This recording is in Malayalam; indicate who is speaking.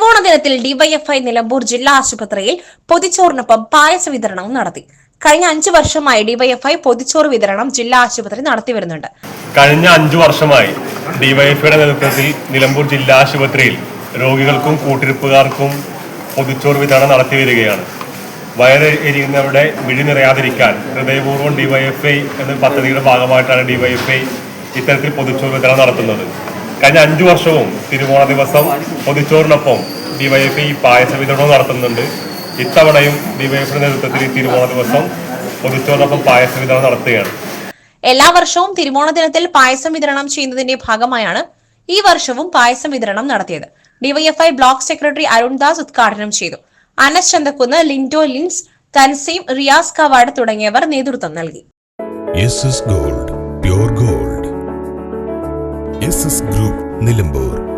Speaker 1: ദിനത്തിൽ ഡിവൈഎഫ്ഐ നിലമ്പൂർ ജില്ലാ ആശുപത്രിയിൽ പൊതിച്ചോറിനൊപ്പം പായസ വിതരണവും നടത്തി. കഴിഞ്ഞ അഞ്ചു വർഷമായി ഡിവൈഎഫ്ഐ പൊതിച്ചോറ് വിതരണം ജില്ലാ ആശുപത്രി നടത്തി വരുന്നുണ്ട്.
Speaker 2: കഴിഞ്ഞ അഞ്ചു വർഷമായി ഡിവൈഎഫ്ഐയുടെ നേതൃത്വത്തിൽ നിലമ്പൂർ ജില്ലാ ആശുപത്രിയിൽ രോഗികൾക്കും കൂട്ടിരിപ്പുകാർക്കും പൊതിച്ചോറ് വിതരണം നടത്തി വരികയാണ്. വയറ് എരിയുന്നവരുടെ വിഴി നിറയാതിരിക്കാൻ ഹൃദയപൂർവം ഡിവൈഎഫ്ഐ എന്ന പദ്ധതിയുടെ ഭാഗമായിട്ടാണ് ഡിവൈഎഫ്ഐ ഇത്തരത്തിൽ പൊതിച്ചോറ് വിതരണം നടത്തുന്നത്. കഴിഞ്ഞ അഞ്ചു വർഷവും തിരുവോണ ദിവസം പൊതിച്ചോറിനൊപ്പം ഡിവൈഎഫ്ഐ പായസ വിതരണവും നടത്തുന്നുണ്ട്. ഇത്തവണയും ഡിവൈഎഫിന്റെ നേതൃത്വത്തിൽ ഈ തിരുവോണ ദിവസം പൊതിച്ചോറിനൊപ്പം പായസ വിതരണം നടത്തുകയാണ്.
Speaker 1: എല്ലാ വർഷവും തിരുവോണ ദിനത്തിൽ പായസം വിതരണം ചെയ്യുന്നതിന്റെ ഭാഗമായാണ് ഈ വർഷവും പായസം വിതരണം നടത്തിയത്. ഡിവൈഎഫ്ഐ ബ്ലോക്ക് സെക്രട്ടറി അരുൺദാസ് ഉദ്ഘാടനം ചെയ്തു. അനസ് ചന്തക്കുന്ന് ലിൻഡോ ലിൻസ് തൻസീം റിയാസ് കവാഡ് തുടങ്ങിയവർ നേതൃത്വം നൽകി.
Speaker 3: Gold pure gold group Nilambur.